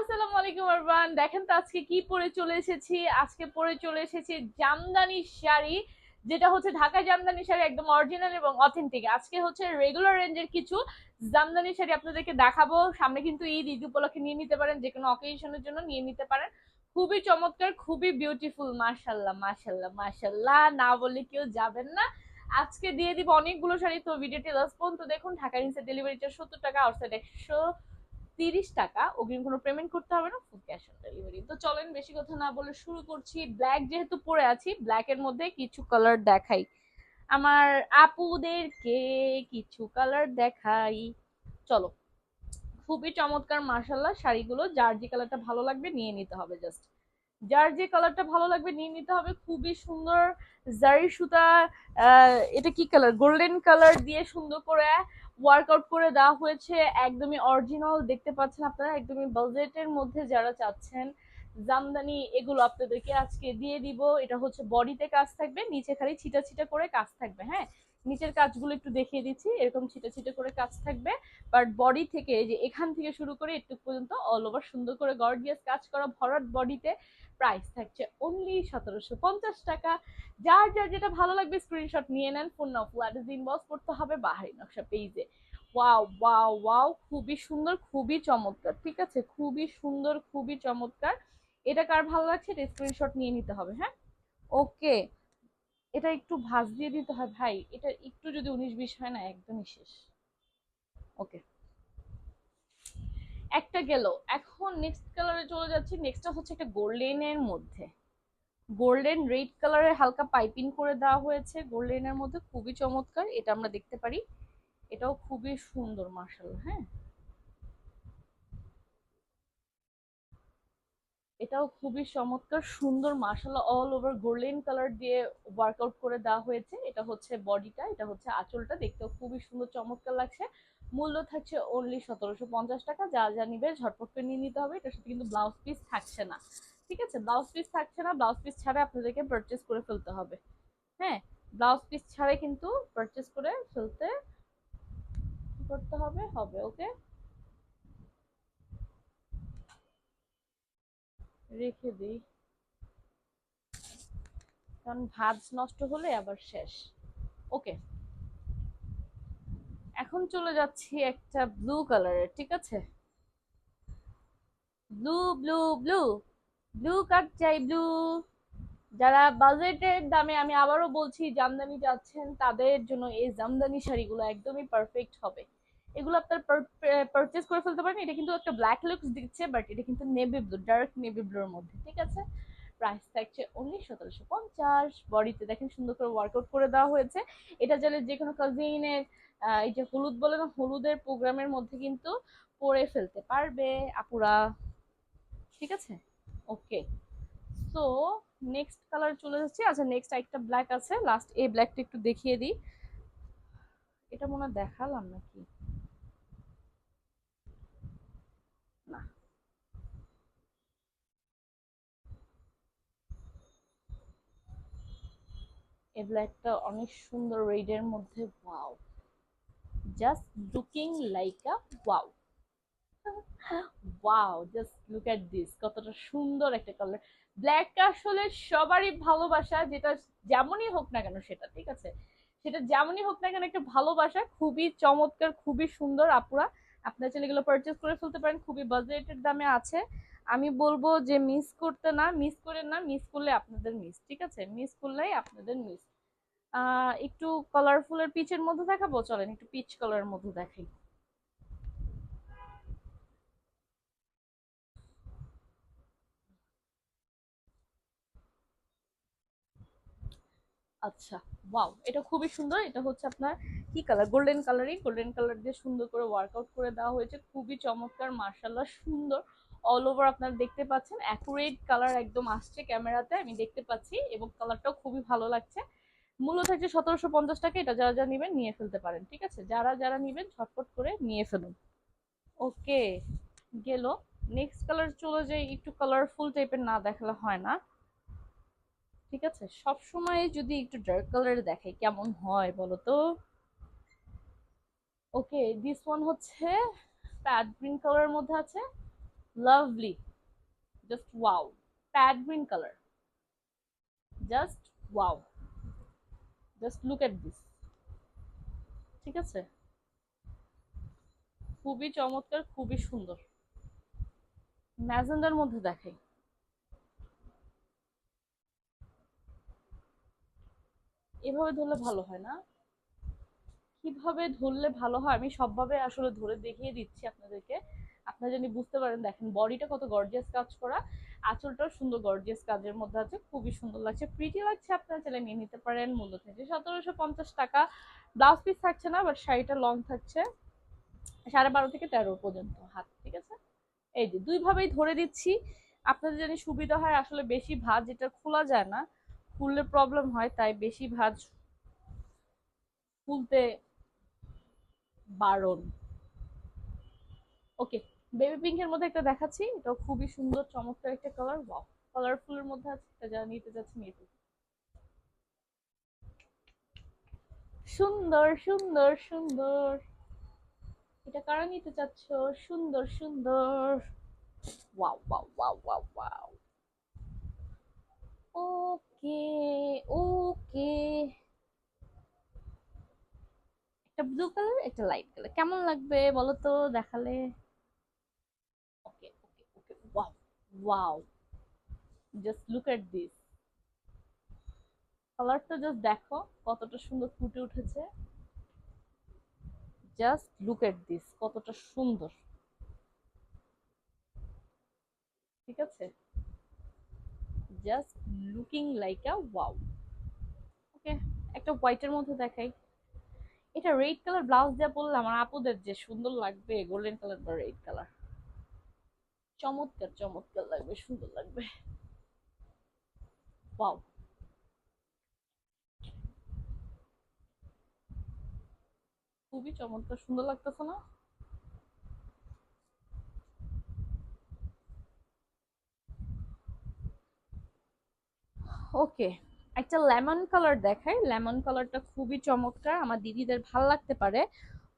আসসালামু আলাইকুম আরবান দেখেন তো আজকে কি পরে চলে এসেছি? আজকে পরে চলে এসেছি জামদানি শাড়ি, যেটা হচ্ছে ঢাকা জামদানি শাড়ি একদম অরিজিনাল এবং অথেন্টিক আজকে হচ্ছে রেগুলার রেঞ্জের কিছু জামদানি শাড়ি আপনাদেরকে দেখাবো। সামনে কিন্তু ঈদ ঈদ উপলক্ষে নিয়ে নিতে পারেন, যে কোনো অকেশনের জন্য নিয়ে নিতে পারেন। খুবই চমৎকার, খুবই বিউটিফুল মাশাল্লাহ মাশাল্লাহ মাশাল্লাহ না বলে কেউ যাবেন না। আজকে দিয়ে দিব অনেকগুলো শাড়ি, তো ভিডিওটি লাস্ট পর্যন্ত দেখুন। ঢাকা ইনসে ডেলিভারি চার্জ সত্তর টাকা আউটসাইড একশো। তিরিশ টাকা, অগ্রিম কোনো পেমেন্ট করতে হবে না ফুল ক্যাশ অন ডেলিভারি তো চলেন, বেশি কথা না বলে শুরু করছি। ব্ল্যাক যেহেতু পরে আছি ব্ল্যাক এর মধ্যে কিছু কালার দেখাই। আমার আপুদেরকে কিছু কালার দেখাই। চলো, খুবই চমৎকার মার্শাল্লাহ শাড়িগুলো। যার যে কালারটা ভালো লাগবে নিয়ে নিতে হবে জাস্ট যার যে কালারটা ভালো লাগবে নিয়ে নিতে হবে খুবই সুন্দর জারি সুতা এটা কি কালার গোল্ডেন কালার দিয়ে সুন্দর করে ওয়ার্কআউট করে দেওয়া হয়েছে। একদমই অরিজিনাল দেখতে পাচ্ছেন আপনারা, একদমই বাজেটের মধ্যে যারা চাচ্ছেন, জামদানি এগুলো আপনাদেরকে আজকে দিয়ে দিব। এটা হচ্ছে বডিতে কাজ থাকবে, নিচে খালি ছিটা ছিটা করে কাজ থাকবে হ্যাঁ? নিচের কাজগুলো একটু দেখিয়ে দিচ্ছি, এরকম ছিটা ছিটা করে কাজ থাকবে। বাট বডি থেকে যে এখান থেকে শুরু করে একটু পর্যন্ত অল ওভার সুন্দর করে গর্জিয়াস কাজ করা ভরাট বডিতে প্রাইস থাকছে অনলি সতেরোশো পঞ্চাশ টাকা। যার যার যেটা ভালো লাগবে স্ক্রিনশট নিয়ে নেন ফোন নাও ইনবক্স করতে হবে বাহারি নকশা পেজে ওয়াও ওয়াও ওয়াও খুবই সুন্দর, খুবই চমৎকার, ঠিক আছে? খুবই সুন্দর, খুবই চমৎকার। এটা কার ভালো লাগছে? এটা স্ক্রিনশট নিয়ে নিতে হবে হ্যাঁ? ওকে এটা একটু ভাজ দিয়ে দিতে হয়। ভাই, এটা একটু যদি উনিশ বিশ হয় না, একদমই শেষ। ওকে। একটা গেল। এখন নেক্সট কালারে চলে যাচ্ছি। নেক্সটটা হচ্ছে একটা গোল্ডেনের মধ্যে। গোল্ডেন রেড কালারের হালকা পাইপিং করে দেওয়া হয়েছে। গোল্ডেনের মধ্যে খুবই চমৎকার। এটা আমরা দেখতে পারি। এটাও খুবই সুন্দর মার্শাল হ্যাঁ। এটাও খুবই চমৎকার, সুন্দর marshal all over golden colour দিয়ে ওয়ার্কআউট করে দেওয়া হয়েছে। এটা হচ্ছে বডিটা এটা হচ্ছে আঁচলটা, দেখতেও খুবই সুন্দর, চমৎকার লাগছে। মূল্য থাকছে অনলি সতেরোশো পঞ্চাশ টাকা, যা যা নিবে ঝটপট করে নিয়ে নিতে হবে, এটার সাথে কিন্তু ব্লাউজ পিস থাকছে না। ঠিক আছে? ব্লাউজ পিস থাকছে না ব্লাউজ পিস ছাড়া আপনাদেরকে পারচেস করে ফেলতে হবে। হ্যাঁ ব্লাউজ পিস ছাড়াই কিন্তু পারচেস করে ফেলতে করতে হবে? হবে ওকে রেখে দিই। কারণ ভাজ নষ্ট হলে আবার শেষ। ওকে। এখন চলে যাচ্ছি একটা ব্লু কালারের ঠিক আছে? Blue blue blue blue cut চাই ব্লু যারা বাজেটের দামে আমি আবারও বলছি, জামদানি যাচ্ছেন, তাদের জন্য এই জামদানি শাড়িগুলো একদমই পারফেক্ট হবে। এগুলো আপনার পারচেস করে ফেলতে পারেন। এটা কিন্তু একটা ব্ল্যাক লুকস দিচ্ছে বাট এটা কিন্তু নেভি ব্লু ডার্ক নেভি ব্লুর মধ্যে, ঠিক আছে? প্রাইস থাকছে উনিশ সতেরোশো পঞ্চাশ। বডিতে দেখেন সুন্দর করে ওয়ার্কআউট করে দেওয়া হয়েছে। এটা চাইলে যে কোনো কাজিনের এই যে হলুদ বলে না, হলুদের প্রোগ্রামের মধ্যে কিন্তু পরে ফেলতে পারবে আপুরা। ঠিক আছে? ওকে সো নেক্সট কালার চলে যাচ্ছে। আচ্ছা নেক্সট একটা ব্ল্যাক আছে। লাস্ট এই ব্ল্যাকটা একটু দেখিয়ে দিই। এটা মনে দেখালাম নাকি না এই ব্ল্যাকটা অনেক সুন্দর রেডের মধ্যে wow just looking like a wow wow just look at this কতটা সুন্দর একটা কালার ব্ল্যাক আসলে সবারই ভালোবাসা, যেটা যেমনই হোক না কেন সেটা, ঠিক আছে? সেটা যেমনই হোক না কেন একটা ভালোবাসা, খুবই চমৎকার, খুবই সুন্দর, আপুরা। আপনারা চাইলে এগুলো পারচেস করে ফেলতে পারেন। খুবই বাজেটের দামে আছে। আমি বলব যে মিস করতে না মিস করে না মিস করলে আপনাদের মিস ঠিক আছে? মিস করলেই আপনাদের মিস একটু কালারফুলের পিচের মধ্যে দেখাবো? চলেন, একটু পিচ কালারের মধ্যে দেখাই। আচ্ছা ওয়াও এটা খুবই সুন্দর। এটা হচ্ছে আপনার কি কালার গোল্ডেন কালারই গোল্ডেন কালার দিয়ে সুন্দর করে ওয়ার্কআউট করে দেওয়া হয়েছে। খুবই চমৎকার মার্শাল্লাহ সুন্দর। অল ওভার আপনারা দেখতে পাচ্ছেন। অ্যাকুরেট কালার একদম আসছে ক্যামেরাতে, আমি দেখতে পাচ্ছি এবং কালারটাও খুবই ভালো লাগছে। মূল্য থাকছে সতেরোশো পঞ্চাশ টাকা, এটা যারা যারা নেবেন নিয়ে ফেলতে পারেন, ঠিক আছে? যারা যারা নেবেন ঝটপট করে নিয়ে ফেলুন। ওকে গেল। নেক্সট কালার চলে যাই, একটু কালারফুল টাইপের না দেখালে হয় না। ঠিক আছে? সব সময় যদি একটু ডার্ক কালারে দেখাই, কেমন হয় বলো তো? ওকে দিস ওয়ান হচ্ছে প্যাড গ্রিন কালারের মধ্যে আছে। Lovely just wow pad green colour just wow just look at this ঠিক আছে? খুবই চমৎকার, খুবই সুন্দর। ম্যাজেন্ডার মধ্যে দেখাই। এভাবে ধরলে ভালো হয় না। কীভাবে ধরলে ভালো হয় আমি সবভাবে আসলে ধরে দেখিয়ে দিচ্ছি আপনাদেরকে। আপনারা যদি বুঝতে পারেন, দেখেন বডিটা কত গর্জিয়াস কাজ করা। আঁচলটাও সুন্দর গর্জিয়াস কাজের মধ্যে আছে, খুবই সুন্দর লাগছে। প্রিটি লাগছে আপনারা চাইলে নিয়ে নিতে পারেন, মূল্য থাকছে সতেরোশো পঞ্চাশ টাকা। ব্লাউজ পিস থাকছে না বাট শাড়িটা লং থাকছে। সাড়ে বারো থেকে তেরো পর্যন্ত হাত, ঠিক আছে? এই যে দুইভাবেই ধরে দিচ্ছি। আপনাদের জানি সুবিধা হয়, আসলে বেশি ভাঁজ এটা খোলা যায় না। খুললে প্রবলেম হয়, তাই বেশি ভাঁজ খুলতে বারণ। ওকে বেবি পিঙ্কের মধ্যে একটা দেখাচ্ছি। এটাও খুবই সুন্দর, চমৎকার একটা কালার ওয়াও কালারফুলের মধ্যে আছে, এটা যারা নিতে যাচ্ছে ফেলুন। সুন্দর সুন্দর সুন্দর। এটা কারা নিতে চাচ্ছ? সুন্দর সুন্দর। Wow wow wow wow wow okay okay একটা ব্লু কালার একটা লাইট কালার কেমন লাগবে বলো তো দেখালে okay okay okay wow just look at this কালারটা জাস্ট দেখো, কতটা সুন্দর ফুটে উঠেছে। জাস্ট লুক এট দিস কতটা সুন্দর। ঠিক আছে? Just looking like a wow okay একটা হোয়াইটের মধ্যে দেখাই। এটা রেড কালার ব্লাউজ দেওয়া পরলে আমার আপুদের যে সুন্দর লাগবে গোল্ডেন কালার বা রেড কালার চমৎকার চমৎকার লাগবে, সুন্দর লাগবে। ওয়াও খুবই চমৎকার, সুন্দর লাগতেছে না? ওকে একটা লেমন কালার দেখাই। লেমন কালারটা খুবই চমৎকার। আমার দিদিদের ভালো লাগতে পারে।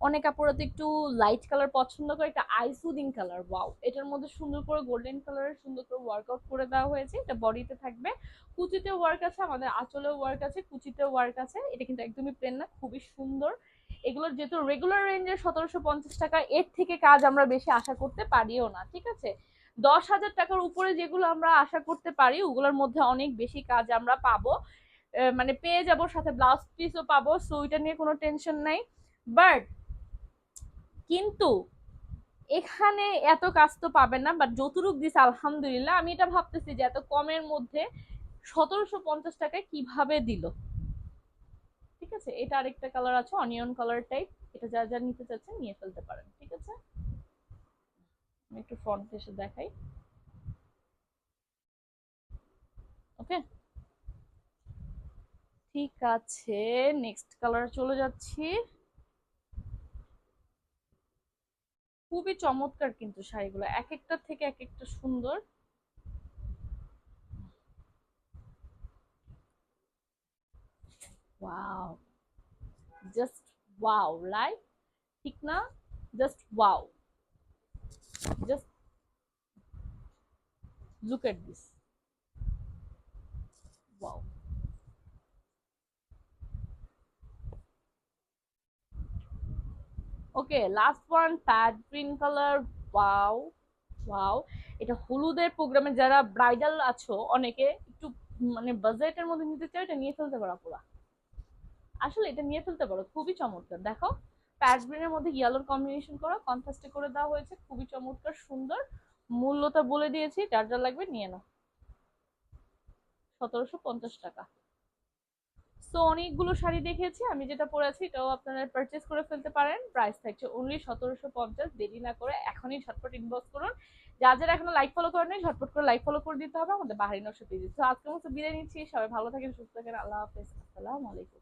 অনেক আপুরা তো একটু লাইট কালার পছন্দ করে, একটা আইসুদিং কালার ওয়াও এটার মধ্যে সুন্দর করে গোল্ডেন কালারের সুন্দর করে ওয়ার্কআউট করে দেওয়া হয়েছে, এটা বডিতে থাকবে। কুচিতে ওয়ার্ক আছে, আমাদের আঁচলেও ওয়ার্ক আছে কুচিতে ওয়ার্ক আছে, এটা কিন্তু একদমই প্লেন না, খুবই সুন্দর। এগুলোর যেহেতু রেগুলার রেঞ্জের সতেরোশো পঞ্চাশ টাকা, এর থেকে কাজ আমরা বেশি আশা করতে পারিও না, ঠিক আছে? দশ হাজার টাকার উপরে যেগুলো আমরা আশা করতে পারি, ওগুলোর মধ্যে অনেক বেশি কাজ আমরা পাবো। মানে পেয়ে যাব, সাথে ব্লাউজ পিসও পাবো সো ওইটা নিয়ে কোনো টেনশন নাই। বাট কিন্তু এখানে এত কাজ তো পাবেন না বাট যতটুক দিছে, আলহামদুলিল্লাহ। আমি এটা ভাবতেছি যে এত কমের মধ্যে সতেরোশো পঞ্চাশ টাকায় কীভাবে দিল? ঠিক আছে? এটা আরেকটা কালার আছে অনিয়ন কালার টাইপ এটা যা যা নিতে চাচ্ছেন, নিয়ে ফেলতে পারেন। ঠিক আছে? আমি একটু ফ্রন্ট এসে দেখাই। ওকে ঠিক আছে নেক্সট কালার চলে যাচ্ছি। খুবই চমৎকার কিন্তু শাড়িগুলো এক একটা থেকে এক একটা সুন্দর। ওয়াও জাস্ট ওয়াও রাইট ঠিক না? Just wow just look at this wow okay last one pad green colour wow wow এটা হলুদের প্রোগ্রামে যারা ব্রাইডাল আছো, অনেকে একটু মানে বাজেটের মধ্যে নিতে চাও, এটা নিয়ে ফেলতে পারো পুরা আসলে এটা নিয়ে ফেলতে পারো, খুবই চমৎকার। দেখো প্যাড গ্রিনের মধ্যে ইয়েলোর কম্বিনেশন করা কন্ট্রাস্টে করে দেওয়া হয়েছে, খুবই চমৎকার, সুন্দর। মূল্যটা বলে দিয়েছি, যার যা লাগবে নিয়ে নাও। সতেরোশো পঞ্চাশ টাকা। সো অনেকগুলো শাড়ি দেখেছি, আমি যেটা পরেছি এটাও আপনারা পারচেস করে ফেলতে পারেন। প্রাইস থাকছে অনলি সতেরোশো পঞ্চাশ, দেরি না করে এখনই ঝটপট ইনবক্স করুন। যা যারা এখনও লাইক ফলো করেন ঝটপট করে লাইক ফলো করে দিতে হবে, আমাদের বাহারি নকশা পেজে তো আজকে মতো বিদায় নিচ্ছি, সবাই ভালো থাকেন, সুস্থ থাকেন, আল্লাহ হাফেজ, আসসালামু আলাইকুম।